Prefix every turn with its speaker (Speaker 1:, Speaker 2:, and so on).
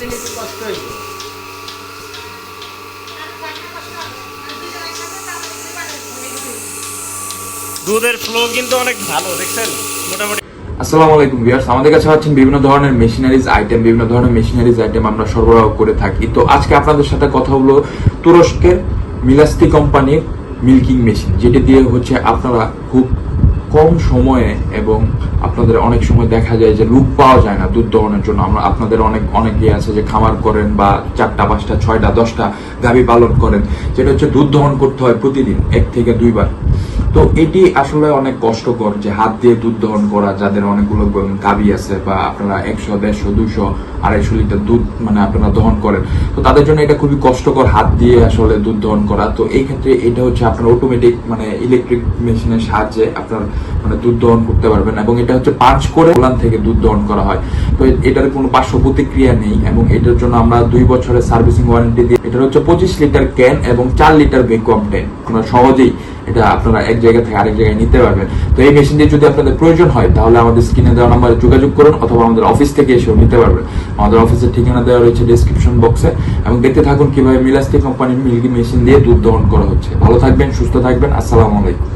Speaker 1: দিন একটু কষ্ট হইব দুধের ফ্লো কিন্তু অনেক ভালো দেখছেন? মোটামুটি
Speaker 2: আসসালামু আলাইকুম ভিউয়ার্স আমাদের কাছে পাচ্ছেন বিভিন্ন ধরনের মেশিনারিজ আইটেম বিভিন্ন ধরনের মেশিনারিজ আইটেম আমরা সরবরাহ করে থাকি। তো আজকে আপনাদের সাথে কথা হলো তুরস্কের মিলাস্তি কোম্পানির মিল্কিং মেশিন যেটি দিয়ে হচ্ছে আপনারা খুব কম সময়ে এবং আপনাদের অনেক সময় দেখা যায় যে লুক পাওয়া যায় না দুধ দহনের জন্য। আমরা আপনাদের অনেক, অনেকে আছে যে খামার করেন বা চারটা, পাঁচটা, ছয়টা, দশটা গাভী পালন করেন। যেটা হচ্ছে দুধ দহন করতে হয় প্রতিদিন, এক থেকে দুইবার। তো এটি আসলে অনেক কষ্টকর যে হাত দিয়ে দুধ দহন করা, যাদের অনেকগুলো গাবি আছে বা আপনারা একশো, দেড়শো, দুশো, আড়াইশো লিটার দুধ মানে আপনারা দহন করেন, তো তাদের জন্য এটা খুবই কষ্টকর হাত দিয়ে আসলে দুধ দহন করা। তো এই ক্ষেত্রে এটা হচ্ছে আপনার অটোমেটিক মানে ইলেকট্রিক মেশিনের সাহায্যে আপনার মানে দুধ দহন করতে পারবেন এবং এটা হচ্ছে পাঁচ করে ওলান থেকে দুধ দহন করা হয়। তো এটার কোনো পার্শ্ব প্রতিক্রিয়া নেই এবং এটার জন্য আমরা দুই বছরের সার্ভিসিং ওয়ারেন্টি দিয়ে এটার হচ্ছে পঁচিশ লিটার ক্যান এবং চার লিটার ভ্যাকুয়াম ট্যাঙ্ক। আপনারা সহজেই এটা আপনারা এক জায়গা থেকে আরেক জায়গায় নিতে পারবেন। তো এই মেশিন দিয়ে যদি আপনাদের প্রয়োজন হয়, তাহলে আমাদের স্ক্রিনে দেওয়া নাম্বারে যোগাযোগ করুন অথবা আমাদের অফিস থেকে এসেও নিতে পারবেন। আমাদের অফিসের ঠিকানা দেওয়া রয়েছে ডিসক্রিপশন বক্সে এবং দেখতে থাকুন কীভাবে মিলাস্তি কোম্পানির মিল্কি মেশিন দিয়ে দুধ দহন করা হচ্ছে। ভালো থাকবেন, সুস্থ থাকবেন। আসসালামু আলাইকুম।